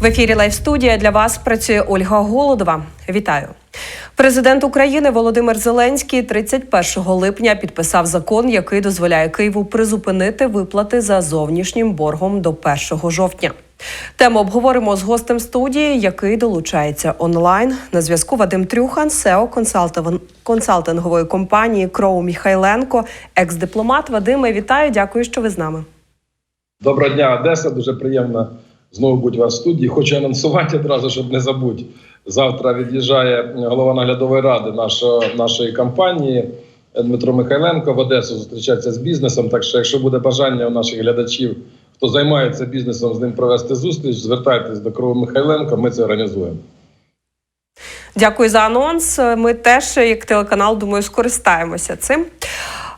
В ефірі Лайв студія для вас працює Ольга Голодова. Вітаю. Президент України Володимир Зеленський 31 липня підписав закон, який дозволяє Києву призупинити виплати за зовнішнім боргом до 1 жовтня. Тему обговоримо з гостем студії, який долучається онлайн. На зв'язку Вадим Трюхан, консалтин- консалтингової компанії Кроу Міхайленко, екс-дипломат. Вадиме, вітаю. Дякую, що ви з нами. Доброго дня, Одеса. Дуже приємно знову бути вас в студії. Хочу анонсувати одразу, щоб не забути. Завтра від'їжджає голова наглядової ради нашого, нашої компанії Дмитро Михайленко в Одесу зустрічатися з бізнесом. Так що, якщо буде бажання у наших глядачів, хто займається бізнесом, з ним провести зустріч, звертайтесь до Крови Михайленко. Ми це організуємо. Дякую за анонс. Ми теж, як телеканал, думаю, скористаємося цим.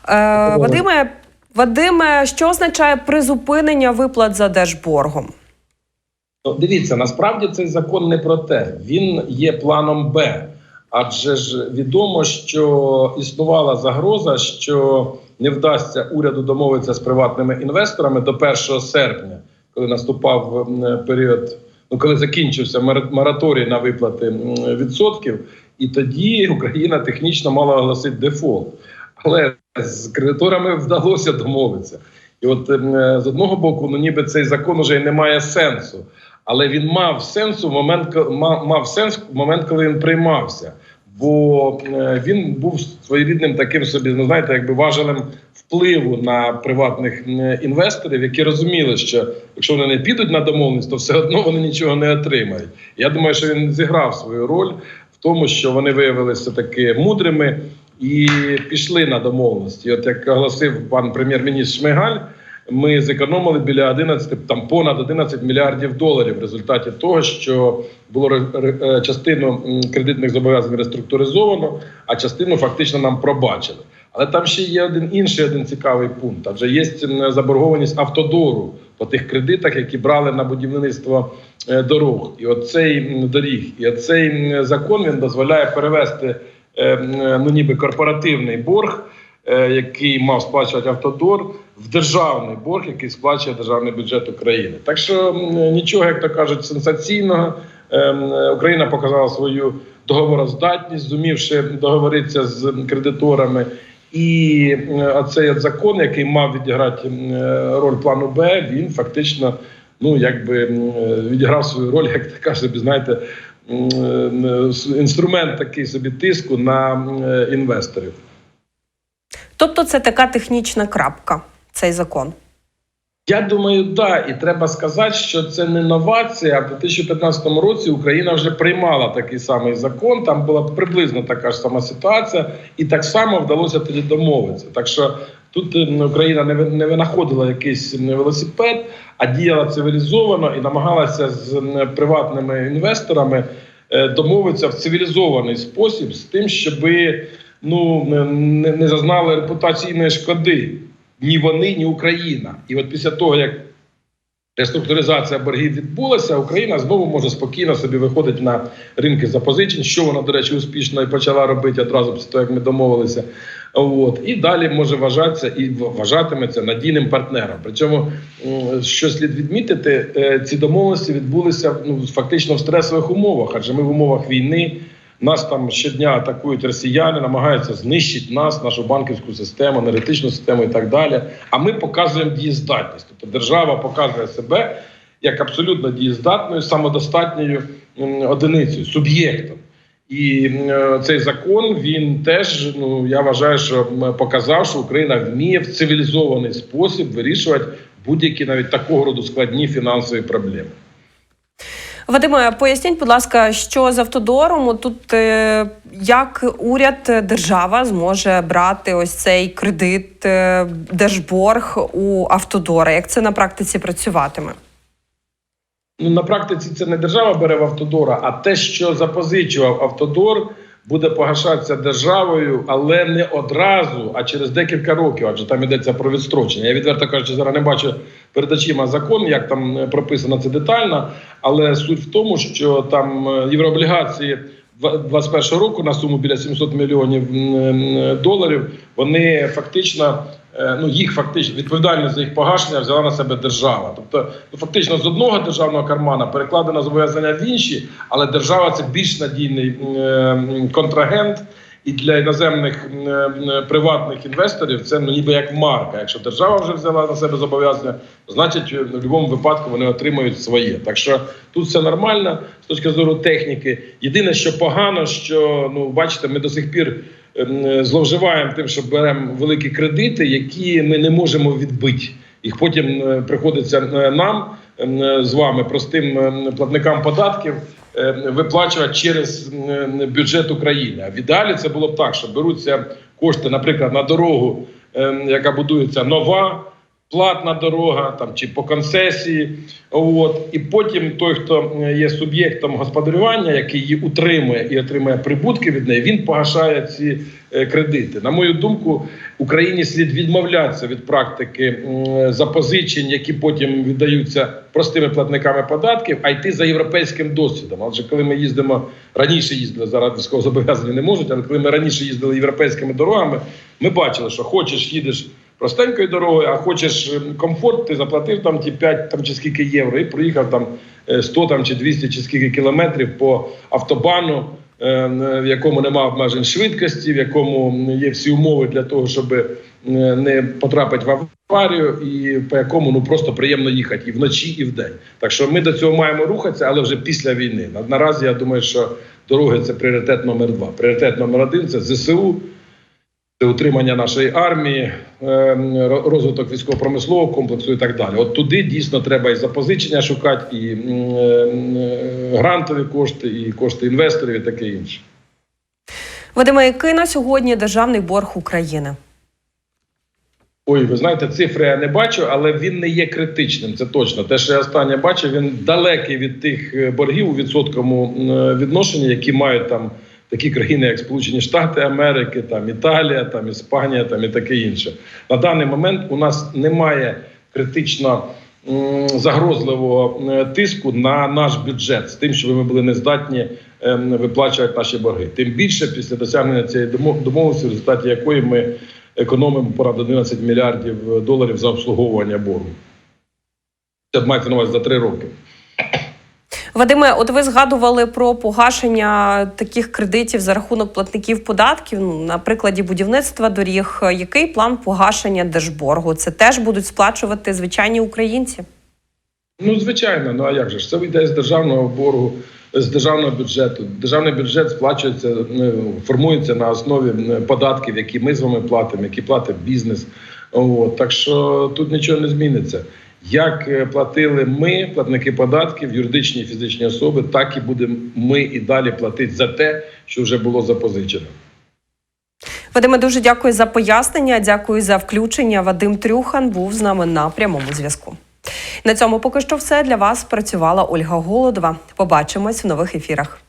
Е, Вадиме, Вадиме, що означає призупинення виплат за держборгом? Ну, дивіться, насправді цей закон не про те. Він є планом Б. Адже ж відомо, що існувала загроза, що не вдасться уряду домовитися з приватними інвесторами до 1 серпня, коли наступав період, ну коли закінчився мораторій на виплати відсотків, і тоді Україна технічно мала оголосити дефолт. Але з кредиторами вдалося домовитися. І от з одного боку, ну ніби цей закон уже і не має сенсу. Але він мав сенсу в момент, мав, мав сенс в момент, коли він приймався. Бо е, він був своєрідним таким собі, ну знаєте, якби важелем впливу на приватних інвесторів, які розуміли, що якщо вони не підуть на домовленість, то все одно вони нічого не отримають. Я думаю, що він зіграв свою роль в тому, що вони виявилися таки мудрими і пішли на домовленості. От як оголосив пан прем'єр-міністр Шмигаль, ми зекономили біля 11, там понад 11 мільярдів доларів в результаті того, що було е, частину кредитних зобов'язань реструктуризовано, а частину фактично нам пробачили. Але там ще є один інший один цікавий пункт. Адже є заборгованість автодору по тих кредитах, які брали на будівництво е, дорог. І оцей доріг, і оцей закон він дозволяє перевести е, ну ніби корпоративний борг, який мав сплачувати автодор, в державний борг, який сплачує державний бюджет України. Так що нічого, як то кажуть, сенсаційного. Ем, е, Україна показала свою договороздатність, зумівши договоритися з кредиторами. І е, оцей закон, який мав відіграти е, роль плану Б, він фактично ну якби е, відіграв свою роль, як така собі, знаєте, е, інструмент такий собі тиску на е, інвесторів. Тобто, це така технічна крапка, цей закон. Я думаю, да, і треба сказати, що це не новація. В 2015 році Україна вже приймала такий самий закон. Там була приблизно така ж сама ситуація, і так само вдалося тоді домовитися. Так що тут е, Україна не не винаходила якийсь велосипед, а діяла цивілізовано і намагалася з приватними інвесторами е, домовитися в цивілізований спосіб з тим, щоби ну не, не зазнали репутаційної шкоди ні вони, ні Україна. І от після того, як реструктуризація боргів відбулася, Україна знову може спокійно собі виходити на ринки запозичень, що вона, до речі, успішно і почала робити одразу після того, як ми домовилися. От і далі може вважатися і вважатиметься надійним партнером. Причому, що слід відмітити, е, ці домовленості відбулися ну фактично в стресових умовах, адже ми в умовах війни. Нас там щодня атакують росіяни, намагаються знищити нас, нашу банківську систему, енергетичну систему і так далі. А ми показуємо дієздатність. Тобто держава показує себе як абсолютно дієздатною, самодостатньою одиницею, суб'єктом. І цей закон він теж ну я вважаю, що показав, що Україна вміє в цивілізований спосіб вирішувати будь-які навіть такого роду складні фінансові проблеми. Вадиме, поясніть, будь ласка, що з автодором тут е, як уряд, е, держава зможе брати ось цей кредит, е, держборг у автодора? Як це на практиці працюватиме? Ну, на практиці це не держава бере в автодора, а те, що запозичував автодор, буде погашатися державою, але не одразу, а через декілька років, адже там йдеться про відстрочення. Я відверто кажучи, зараз не бачу перед очима закон, як там е, прописано це детально. Але суть в тому, що там е, єврооблігації 2021 року на суму біля 700 мільйонів м, доларів вони фактично е, ну їх фактично відповідальність за їх погашення взяла на себе держава. Тобто, ну, фактично з одного державного кармана перекладено зобов'язання в інші, але держава це більш надійний е, контрагент. І для іноземних приватних інвесторів це ну, ніби як марка. Якщо держава вже взяла на себе зобов'язання, значить в будь-якому випадку вони отримують своє. Так що тут все нормально з точки зору техніки. Єдине, що погано, що ну бачите, ми до сих пір зловживаємо тим, що беремо великі кредити, які ми не можемо відбити. Їх потім е, приходиться е, нам е, з вами, простим платникам податків, е, виплачувати через бюджет України. А в ідеалі це було б так, що беруться кошти, наприклад, на дорогу, ем, яка будується нова. Платна дорога там чи по концесії, от і потім той, хто е, є суб'єктом господарювання, який її утримує і отримує прибутки від неї, він погашає ці е, кредити. На мою думку, Україні слід відмовлятися від практики запозичень, які потім віддаються простими платниками податків, а йти за європейським досвідом. Адже коли ми їздимо раніше, їздили зараз військовозобов'язані не можуть, але коли ми раніше їздили європейськими дорогами, ми бачили, що хочеш їдеш простенькою дорогою, а хочеш ем, комфорт, ти заплатив там ті 5 там, чи скільки євро і проїхав там е, 100 там, чи 200 чи скільки кілометрів по автобану, е, в якому немає обмежень швидкості, в якому є всі умови для того, щоб е, не потрапити в аварію, і по якому ну просто приємно їхати і вночі, і вдень. Так що ми до цього маємо рухатися, але вже після війни. На- Наразі я думаю, що дороги це пріоритет номер два. Пріоритет номер один це ЗСУ. Це утримання нашої армії, е, розвиток військово-промислового комплексу і так далі. От туди дійсно треба і запозичення шукати, і е, грантові кошти, і кошти інвесторів, і таке інше. Вадиме, який на сьогодні державний борг України? Ой, ви знаєте, цифри я не бачу, але він не є критичним. Це точно. Те, що я останнє бачив, він далекий від тих е, боргів у відсотковому е, відношенні, які мають там такі країни, як Сполучені Штати Америки, там Італія, там Іспанія, там і таке інше. На даний момент у нас немає критично загрозливого е, тиску на наш бюджет з тим, щоб ми були не здатні ем, виплачувати наші борги. Тим більше після досягнення цієї домо- домовленості, в результаті якої ми економимо понад 11 мільярдів доларів за обслуговування боргу. Це мається на увазі за три роки. Вадиме, от ви згадували про погашення таких кредитів за рахунок платників податків. Ну, на прикладі будівництва доріг. Який план погашення держборгу? Це теж будуть сплачувати звичайні українці? Ну, звичайно, ну а як же ж? Це вийде з державного боргу, з державного бюджету. Державний бюджет сплачується, ну, формується на основі податків, які ми з вами платимо, які платить бізнес. От, так що тут нічого не зміниться. Як е, платили ми, платники податків, юридичні і фізичні особи, так і будемо ми і далі платити за те, що вже було запозичено. Вадиме, дуже дякую за пояснення. Дякую за включення. Вадим Трюхан був з нами на прямому зв'язку. На цьому поки що все для вас працювала Ольга Голодова. Побачимось в нових ефірах.